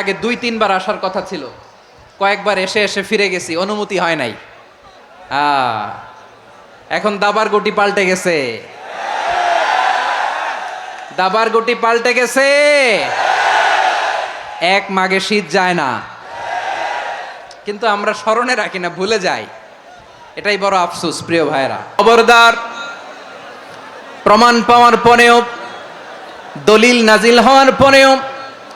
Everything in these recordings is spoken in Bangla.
আগে দুই, তিনবার আসার কথা ছিল। কয়েকবার এসে এসে ফিরে গেছি, অনুমতি হয় নাই। এখন দাবার গুটি পাল্টে গেছে। দাবার গুটি পাল্টে গেছে। এক মাগে শীত যায় না। কিন্তু আমরা স্মরণে রাখি না, ভুলে যাই। এটাই বড় আফসোস, প্রিয় ভাইরা খবরদার, প্রমাণ পাওয়ার পরেও, দলিল নাজিল হওয়ার পরেও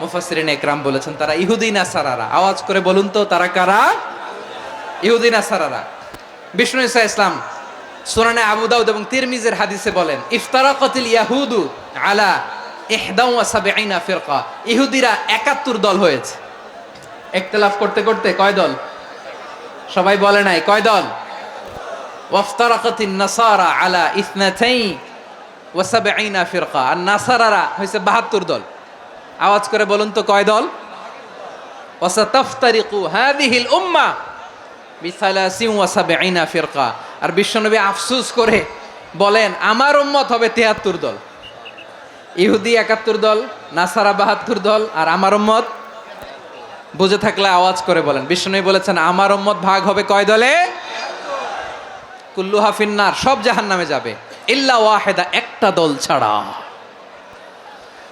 মুফাসসিরিন একরাম বলেছেন, তারা ইহুদি নাসারারা আওয়াজ করে বলুন তো, তারা কারা? ইহুদি নাসারারা বিষ্ণু ইসা ইসলাম সুনানে আবু দাউদ এবং তিরমিজের হাদিসে বলেন, ইফতারাকাতিল ইয়াহুদু আলা ইহদা ওয়া সাবঈনা ফিরকা। ইহুদিরা 71 দল হয়েছে। ইখতিলাফ করতে করতে কয় দল? সবাই বলে নাই, কয় দল? ওয়াফতারাকাতিন নাসারা আলা ইসনাতাইন ওয়া সাবঈনা ফিরকা। আর নাসারারা হয়েছে বাহাত্তর দল। আওয়াজ করে বলুন তো কয় দল? ওয়াসাতাফতারিকু হাদিহিল উম্মাহ বিসালাসিন ওয়া সাবঈনা ফিরকা। আর বিশ্বনবী আফসোস করে বলেন, আমার উম্মত হবে 73 দল। ইহুদি 71 দল, নাসারা 72 দল, আর আমার উম্মত? বুঝে থাকলে আওয়াজ করে বলেন। বিশ্বনবী বলেছেন, আমার উম্মত ভাগ হবে কয় দলে? কুল্লু হাফিন্নার সব জাহান নামে যাবে। ইল্লা ওয়াহেদা, একটা দল ছাড়া।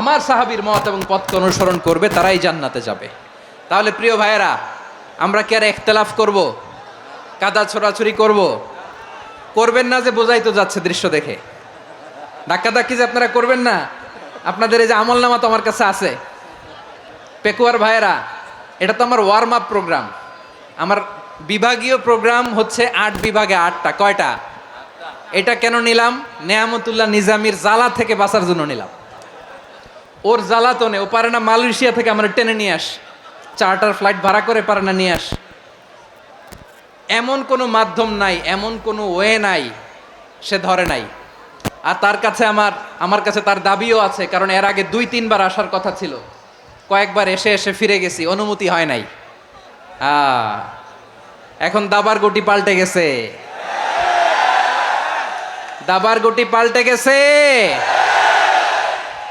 আমার সাহাবীর মত এবং পথকে অনুসরণ করবে, তারাই জান্নাতে যাবে। তাহলে প্রিয় ভাইয়েরা, আমরা কি আর একতলাফ করব? কাদা ছোড়াছুরি করব? করবেন না যে বোঝাই তো যাচ্ছে দৃশ্য দেখে। ধাক্কা ধাক্কি যে আপনারা করবেন না, আপনাদের এই যে আমল নামা তো আমার কাছে আছে। পেকুয়ার ভাইয়েরা, এটা তো আমার ওয়ার্ম আপ প্রোগ্রাম আমার বিভাগীয় প্রোগ্রাম হচ্ছে আট বিভাগে আটটা, কয়টা? এটা কেন নিলাম? নেয়ামতুল্লাহ নিজামির জ্বালা থেকে বাঁচার জন্য নিলাম। ওর জ্বালাতনে, ও পারে না মালয়েশিয়া থেকে আমার টেনে নিয়ে আস। চার্টার ফ্লাইট ভাড়া করে পারে না নিয়ে আস। এমন কোনো মাধ্যম নাই, এমন কোনো ওয়ে নাই, সে ধরে নাই। আর তার কাছে আমার আমার কাছে তার দাবিও আছে, কারণ এর আগে দুই, তিনবার আসার কথা ছিল। কয়েকবার এসে এসে ফিরে গেছি, অনুমতি হয় নাই। এখন দাবার গুটি পাল্টে গেছে। দাবার গুটি পাল্টে গেছে।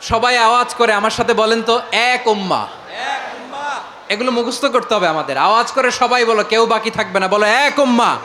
সবাই আওয়াজ করে আমার সাথে বলেন তো, এক উম্মা। এগুলো মুখস্থ করতে হবে আমাদের। আওয়াজ করে সবাই বলো, কেউ বাকি থাকবে না, বলো, এক উম্মা।